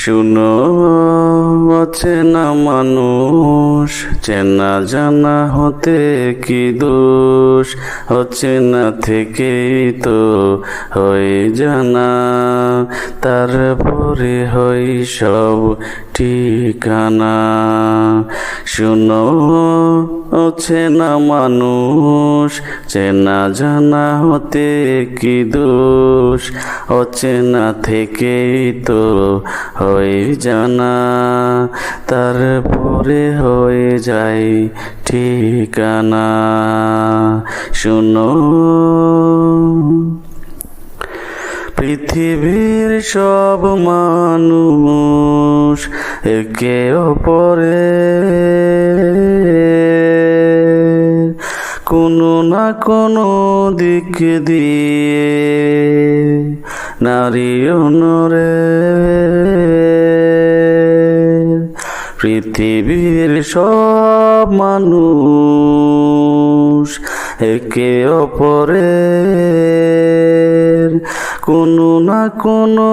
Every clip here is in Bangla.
শুনো অচেনা মানুষ, চেনা জানা হতে কি দোষ? অচেনা থেকেই তো হয়ে জানা, তারপরে হই সব ঠিকানা। শুনো অচেনা মানুষ, চেনা জানা হতে কি দোষ? অচেনা থেকেই তো হয়ে জানা তারপরে হয়ে যায় ঠিকানা। শুনো, পৃথিবীর সব মানুষ একে অপরে। কোনো না কোনো দিক দিয়ে নারী অনরে পৃথিবীর সব মানুষ একে অপরের কোনো না কোনো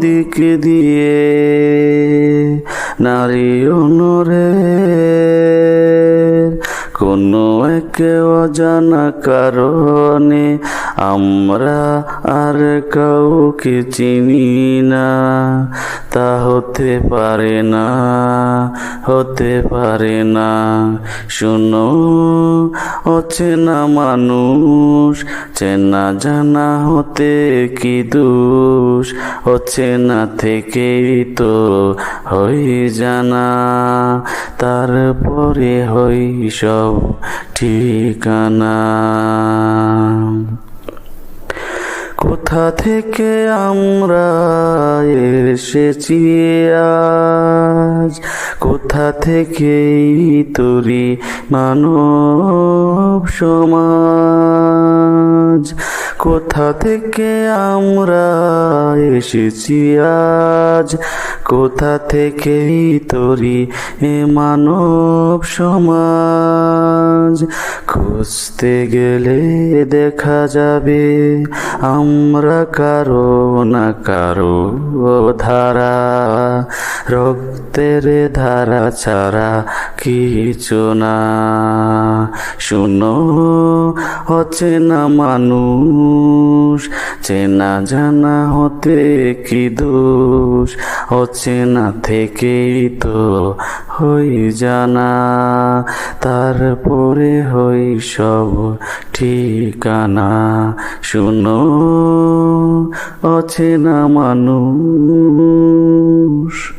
দিক দিয়ে নারী অনরে কোনো একে অজানা কারণে আমরা আর কাউকে চিনি না। তা হতে পারে না, হতে পারে না। শুনো, অচেনা মানুষ, চেনা জানা হতে কি দোষ? অচেনা থেকেই তো হই জানা, তারপরে হই সব ঠিকানা। কোথা থেকে আমরা এসেছি আজ? কোথা থেকে তরি মানব সমাজ? কোথা থেকে আমরা এসেছি আজ? কোথা থেকে তরি এ মানব সমাজ? খুঁজতে গেলে দেখা যাবে আমরা কারও না কারও ধারা। রক্তের ধারা ছাড়া কিছু না। শুনো, অচেনা মানুষ চেনা জানা হতে কি দোষ? অচেনা থেকেই তো হই জানা। তারপরে হই সব ঠিকানা। শুনো, অচেনা মানুষ।